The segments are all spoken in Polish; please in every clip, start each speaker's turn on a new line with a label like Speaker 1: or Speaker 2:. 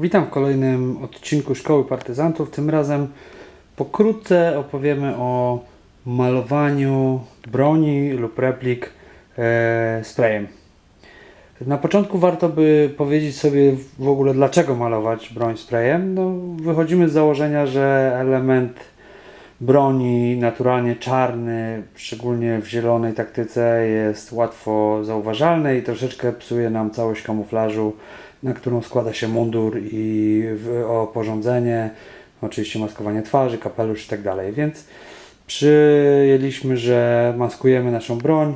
Speaker 1: Witam w kolejnym odcinku Szkoły Partyzantów. Tym razem pokrótce opowiemy o malowaniu broni lub replik e, sprayem. Na początku warto by powiedzieć sobie w ogóle dlaczego malować broń sprayem. No, wychodzimy z założenia, że element broni naturalnie czarny, szczególnie w zielonej taktyce, jest łatwo zauważalny i troszeczkę psuje nam całość kamuflażu, na którą składa się mundur i oporządzenie, oczywiście maskowanie twarzy, kapelusz i tak dalej. Więc przyjęliśmy, że maskujemy naszą broń.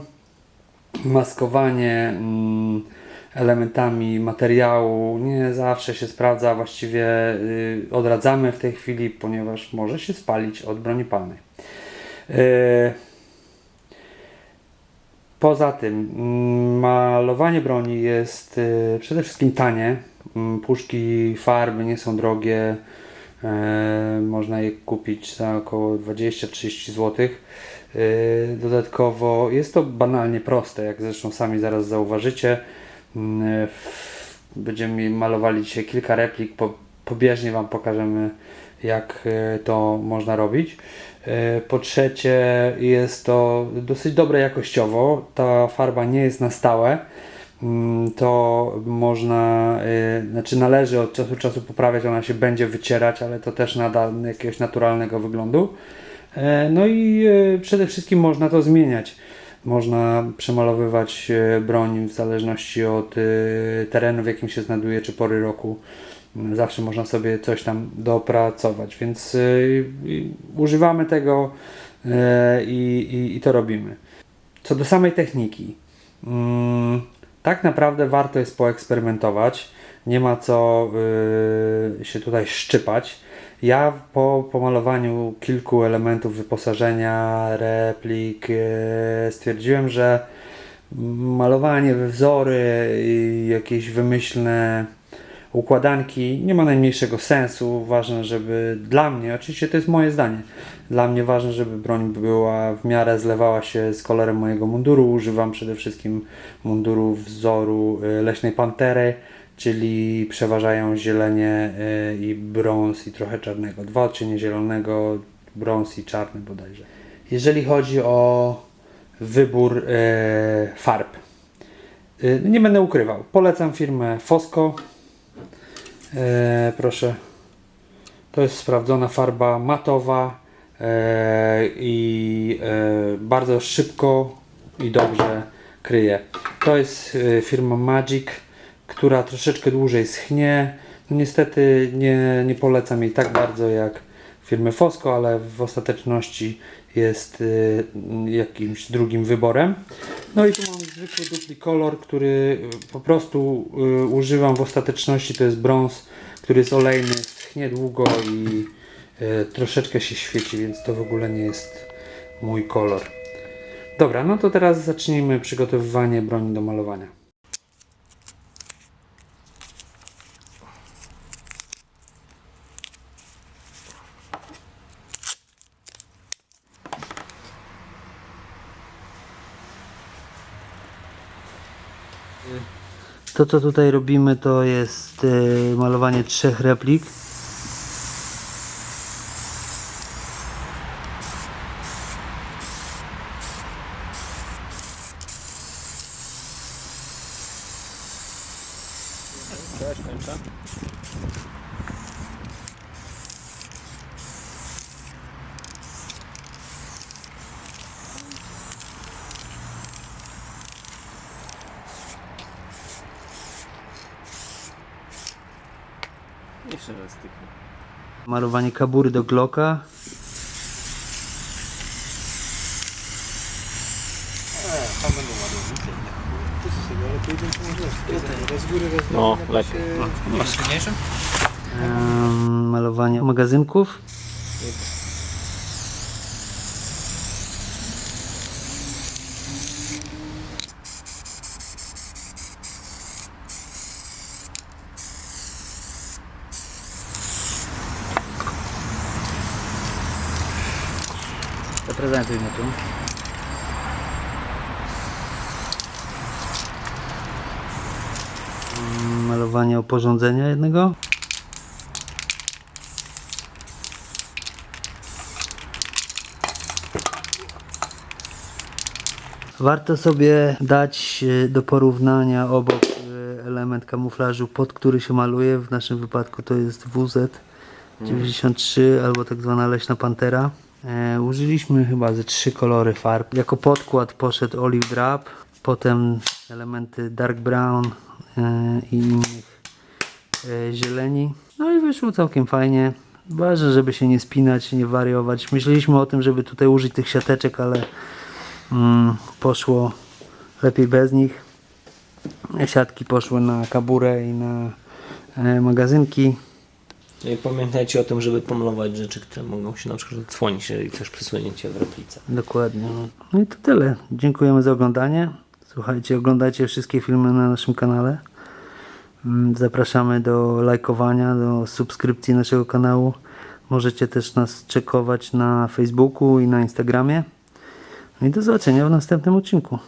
Speaker 1: Maskowanie mm, elementami materiału nie zawsze się sprawdza, właściwie y, odradzamy w tej chwili, ponieważ może się spalić od broni palnej. Poza tym, mm, malowanie broni jest y, przede wszystkim tanie. Mm, Puszki, farby nie są drogie. E, Można je kupić za około 20-30 zł. Dodatkowo jest to banalnie proste, jak zresztą sami zaraz zauważycie. Mm, w- Będziemy malowali dzisiaj kilka replik. Pobieżnie Wam pokażemy, jak e, to można robić. E, Po trzecie, jest to dosyć dobre jakościowo. Ta farba nie jest na stałe. Mm, To można, e, znaczy należy od czasu do czasu poprawiać, ona się będzie wycierać, ale to też nada jakiegoś naturalnego wyglądu. No i przede wszystkim można to zmieniać. Można przemalowywać broń w zależności od terenu, w jakim się znajduje, czy pory roku. Zawsze można sobie coś tam dopracować, więc i- używamy tego e, i, i, i to robimy. Co do samej techniki, mm, tak naprawdę warto jest poeksperymentować. Nie ma co y, się tutaj szczypać. Ja po pomalowaniu kilku elementów wyposażenia, replik, y, stwierdziłem, że malowanie we wzory i jakieś wymyślne układanki nie ma najmniejszego sensu. Ważne, żeby dla mnie, oczywiście to jest moje zdanie, dla mnie ważne, żeby broń była w miarę zlewała się z kolorem mojego munduru. Używam przede wszystkim munduru wzoru y, Leśnej Pantery, czyli przeważają zielenie y, i brąz i trochę czarnego. Dwa odcienie zielonego, brąz i czarny bodajże. Jeżeli chodzi o wybór y, farb, nie będę ukrywał. Polecam firmę Fosco. E, proszę. To jest sprawdzona farba matowa e, i e, bardzo szybko i dobrze kryje. To jest e, firma Magic, która troszeczkę dłużej schnie. No, niestety nie, nie polecam jej tak bardzo jak firmy Fosco, ale w ostateczności jest e, jakimś drugim wyborem. No i tu mam zwykły dupli kolor, który y, po prostu y, używam w ostateczności. To jest brąz, który jest olejny, schnie długo i y, troszeczkę się świeci, więc to w ogóle nie jest mój kolor. Dobra, no to teraz zacznijmy przygotowywanie broni do malowania. To co tutaj robimy to jest y, malowanie trzech replik.
Speaker 2: Cześć, kończę. Jeszcze raz styknę.
Speaker 1: Malowanie kabury do Glocka.
Speaker 2: Tam będą ładownice. To jest sobie, ale pójdę to może raz z góry, raz z
Speaker 3: No, lepiej.
Speaker 1: Em, malowanie magazynków. Zaprezentuj mnie tu. Mm, Malowanie oporządzenia jednego. Warto sobie dać e, do porównania obok e, element kamuflażu, pod który się maluje. W naszym wypadku to jest WZ93 albo tak zwana leśna pantera. E, użyliśmy chyba ze trzy kolory farb. Jako podkład poszedł Olive Drab, potem elementy Dark Brown e, i innych e, zieleni. No i wyszło całkiem fajnie. Ważne, żeby się nie spinać, nie wariować. Myśleliśmy o tym, żeby tutaj użyć tych siateczek, ale mm, poszło lepiej bez nich. Siatki poszły na kaburę i na e, magazynki.
Speaker 3: No i pamiętajcie o tym, żeby pomalować rzeczy, które mogą się na przykład odsłonić, jeżeli coś przesunięcie w replice.
Speaker 1: Dokładnie. No i to tyle. Dziękujemy za oglądanie. Słuchajcie, oglądajcie wszystkie filmy na naszym kanale. Mm, Zapraszamy do lajkowania, do subskrypcji naszego kanału. Możecie też nas czekować na Facebooku i na Instagramie. No i do zobaczenia w następnym odcinku.